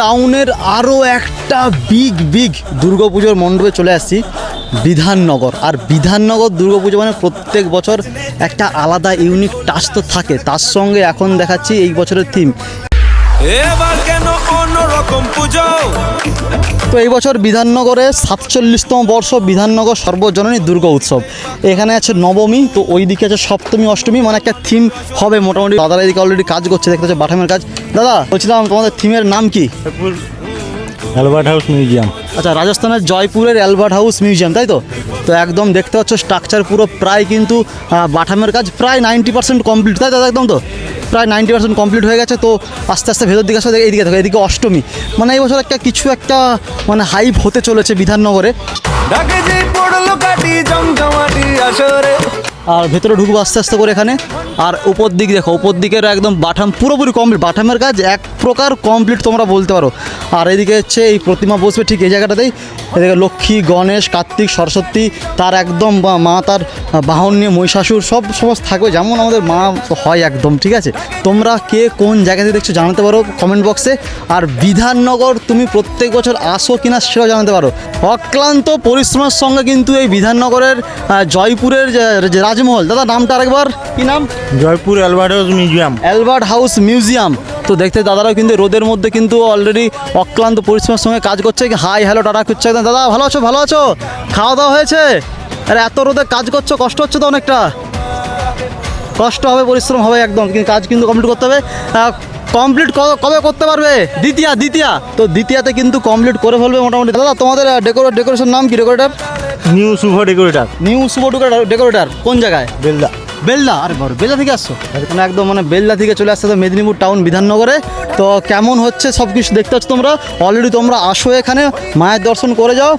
টাউনের আরও একটা বিগ বিগ দুর্গাপুজোর মণ্ডপে চলে আসছি, বিধাননগর। আর বিধাননগর দুর্গাপুজো মানে প্রত্যেক বছর একটা আলাদা, ইউনিক টাচ তো থাকে। তার সঙ্গে এখন দেখাচ্ছি এই বছরের থিম এবার কেন অন্যরকম পুজো? তো এই বছর বিধাননগরে সাতচল্লিশতম বর্ষ বিধাননগর সর্বজননী দুর্গা উৎসব। এখানে আছে নবমী তো ওই দিকে আছে সপ্তমী অষ্টমী মানে একটা থিম হবে মোটামুটি। দাদারা এদিকে অলরেডি কাজ করছে দেখতে পাচ্ছ বাটামের কাজ। দাদা বলছিলাম তোমাদের থিমের নাম কি? Albert house museum. আচ্ছা রাজস্থানের জয়পুরের অ্যালবার্ট হাউস মিউজিয়াম তাই তো? তো একদম দেখতে পাচ্ছ স্ট্রাকচার পুরো প্রায় কিন্তু বাটামের কাজ প্রায় নাইনটি পার্সেন্ট কমপ্লিট তাই দাদা একদম তো? প্রায় নাইনটি পার্সেন্ট কমপ্লিট হয়ে গেছে তো আস্তে আস্তে ভেতর দিকে আসলে এইদিকে দেখো এদিকে অষ্টমী। মানে এই বছর একটা কিছু একটা মানে হাইপ হতে চলেছে বিধাননগরে। আর ভেতরে ঢুকবো আস্তে আস্তে করে এখানে। আর উপর দিক দেখো উপর দিকের একদম বাটাম পুরোপুরি কমপ্লিট বাটামের কাজ এক প্রকার কমপ্লিট তোমরা বলতে পারো। আর এদিকে হচ্ছে এই প্রতিমা বসবে ঠিক এই জায়গাটাতেই। এদিকে লক্ষ্মী গণেশ কার্তিক সরস্বতী তার একদম বা- মা তার বাহন নিয়ে মহিষাসুর সব সমস্ত থাকবে যেমন আমাদের মা হয় একদম ঠিক আছে? তোমরা কে কোন জায়গাতে দেখছ জানাতে পারো কমেন্ট বক্সে আর বিধাননগর তুমি প্রত্যেক বছর আসো কিনা সেটাও জানাতে পারো। অক্লান্ত পরিশ্রমের সঙ্গে কিন্তু এই বিধাননগরের জয়পুরের যে- রাজমহল দাদা নামটা আরেকবার কি নাম? Jaipur Albert house museum. Albert house museum. তো দেখতে দাদারাও কিন্তু রোদের মধ্যে কিন্তু অলরেডি অক্লান্ত পরিশ্রমের সঙ্গে কাজ করছে। হাই হ্যালো টাটা করছে একদম। দাদা ভালো আছো? ভালো আছো? খাওয়া দাওয়া হয়েছে? আরে এত রোদে কাজ করছ কষ্ট হচ্ছে তো অনেকটা। কষ্ট হবে পরিশ্রম হবে একদম কিন্তু কাজ কিন্তু কমপ্লিট করতে হবে। কমপ্লিট কবে করতে পারবে? দ্বিতীয়া দ্বিতীয়া। তো দ্বিতীয়াতে কিন্তু কমপ্লিট করে ফেলবে মোটামুটি। দাদা তোমাদের ডেকোরেট ডেকোরেশন নাম কি decorator new Shubha decorator new Shubha decorator কোন জায়গায়? বেলদা। বেলদা আরে বড় বেলদা থেকে আসছো? মানে একদম মানে বেলদা থেকে চলে আসছে তো মেদিনীপুর টাউন বিধাননগরে। তো কেমন হচ্ছে সব কিছু দেখতে পাচ্ছ তোমরা? অলরেডি তোমরা আসো এখানে মায়ের দর্শন করে যাও।